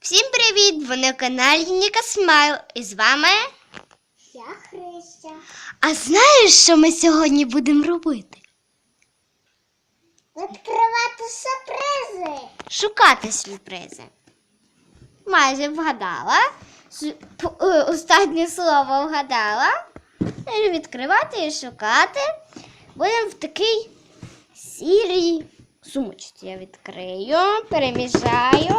Всім привіт! Ви на каналі Ніка Смайл. І з вами. Я Христя. А знаєш, що ми сьогодні будемо робити? Відкривати сюрпризи. Шукати сюрпризи. Майже вгадала. Е, Останнє слово вгадала. Відкривати і шукати. Будемо в такій сірій сумочці. Я відкрию, переміжаю,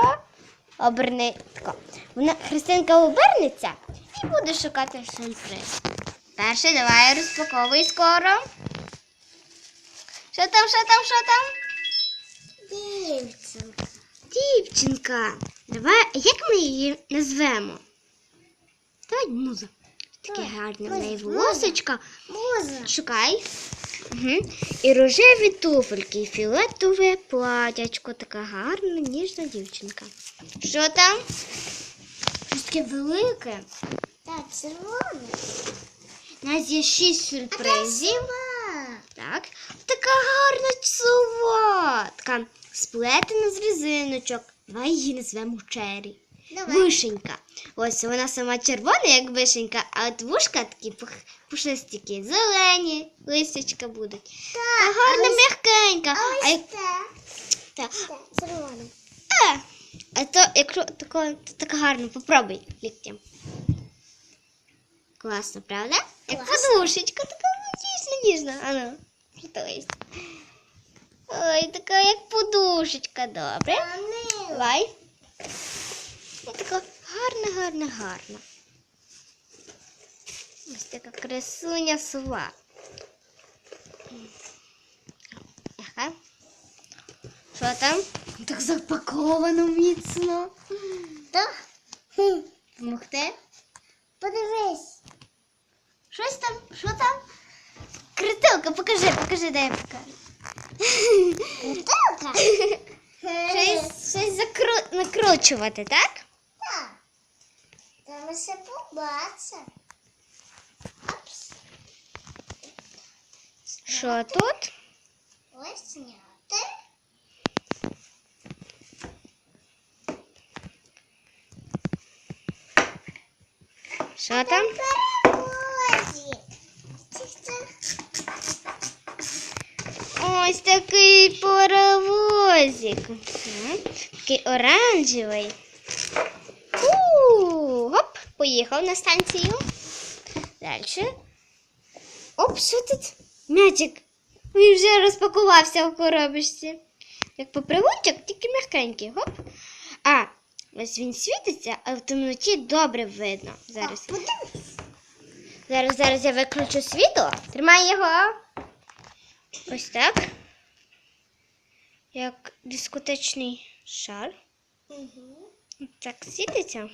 оберни. Тако. Вона Христинка обернеться і буде шукати сюрприз. Перше, давай розпаковуй скоро. Що там, що там, що там? Дівчинка. Дівчинка. Давай, як ми її назвемо? Давай муза. Таке гарне в неї. Муза. Шукай. Угу. І рожеві туфельки, і фіолетове платячко. Така гарна, ніжна дівчинка. Що там? Щось таке велике. Так, червона. У нас є шість сюрпризів. Так. Така гарна сова. Така сплетена з резиночок. Давай її назвемо Чері. Давай. Вишенька. Ось вона сама червона, як вишенька, а от вушка такі пушистики, зелені, листячка будуть. Так, Та гарна, а ось- м'якенька. А А, ось це. та, Це червона. е, а то, якщо тако, то так гарно, попробуй ліктям. Класно, правда? Як подушечка, така ніжна, ніжна. Ану, є? Ой, така як подушечка, добре. Давай. Така гарна, гарна, гарна. Ось така красуня сова. Ага. Що там? Так запаковано міцно. Так. Помогти? Подивись. Щось там? Що там? Критилка, покажи, покажи, дай я покажу. Бутилка. Щось, щось закру... накручувати, так? Так. Та ми ще побачимо. Опс. Що тут? Ось зняти. Що там? Паровозик. Цих-цих. Ось такий паровозик. Мгм. Такий оранжевий. У, Гоп, поїхав на станцію. Далі. Оп, що тут? М'ячик. Він вже розпакувався в коробочці. Як попригунчик, тільки м'якенький. Гоп. А, ось він світиться, а в темноті добре видно. Зараз. Зараз, зараз я виключу світло. Тримай його. Ось так. Як дискотечний шар. Угу. Так світиться.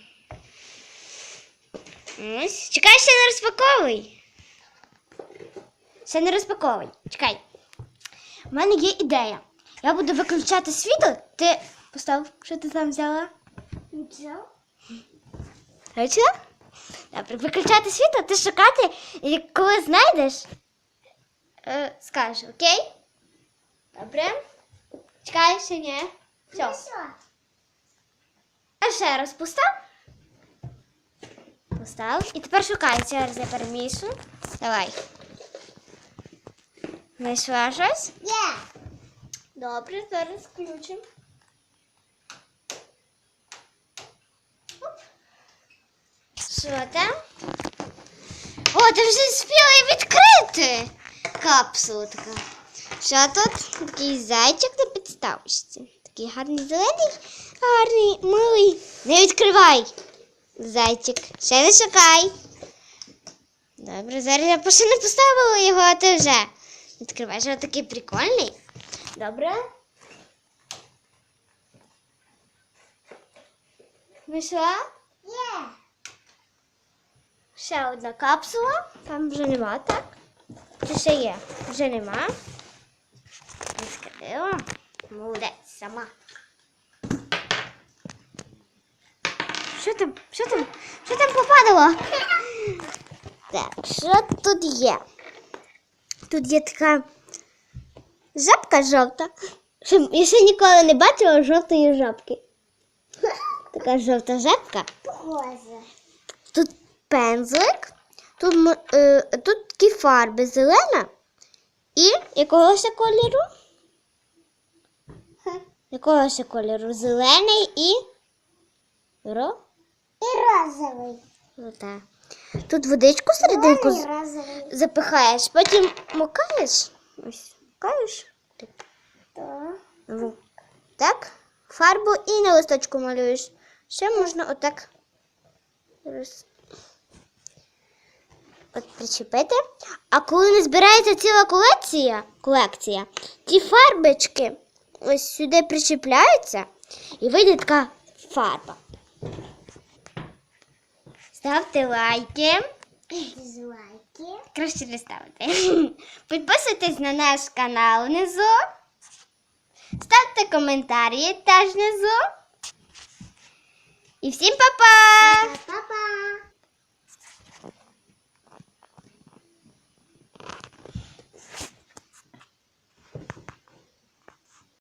Ось. Чекай, ще не розпаковуй. Ще не розпаковуй. Чекай. У мене є ідея. Я буду виключати світло. Ти постав, що ти там взяла? Нічого. Бачила? Добре, виключати світло, ти шукати, і коли знайдеш, е, скажеш, окей? Добре. Чекай, ще ні. Все. Все. А ще раз постав. Постав. І тепер шукай. Зараз я перемішу. Давай. Знайшла щось? Є. Добре, зараз включимо. Що там? О, ти вже спіла відкрити капсулу така. Що тут? Такий зайчик на підставочці. Такий гарний зелений, гарний, милий. Не відкривай. Зайчик. Ще не шукай. Добре, зараз я ще не поставила його, а ти вже. Відкривай, що такий прикольний. Добре. Вийшла? Є. Ще одна капсула. Там вже нема, так? Чи ще є? Вже нема. Відкрила. Молодець сама. Що там? Що там? Що там попадало? Так, що тут є? Тут є така жабка жовта. Я ще ніколи не бачила жовтої жабки. Така жовта жабка. Тут пензлик, тут, е, тут такі фарби зелена і якого ще кольору? Хм. Якого ще кольору? Зелений і ро? І розовий. Золота. Тут водичку серединку з- розовий. запихаєш, потім мукаєш. Ось, мукаєш. Так. Так. Ну, Так, фарбу і на листочку малюєш. Ще можна отак роз... От причепити. А коли не збирається ціла колекція, колекція, ті фарбочки ось сюди причепляються і вийде така фарба. Ставте лайки. Дизлайки. Краще не ставити. Підписуйтесь на наш канал внизу. Ставте коментарі теж внизу. І всім! Па-па.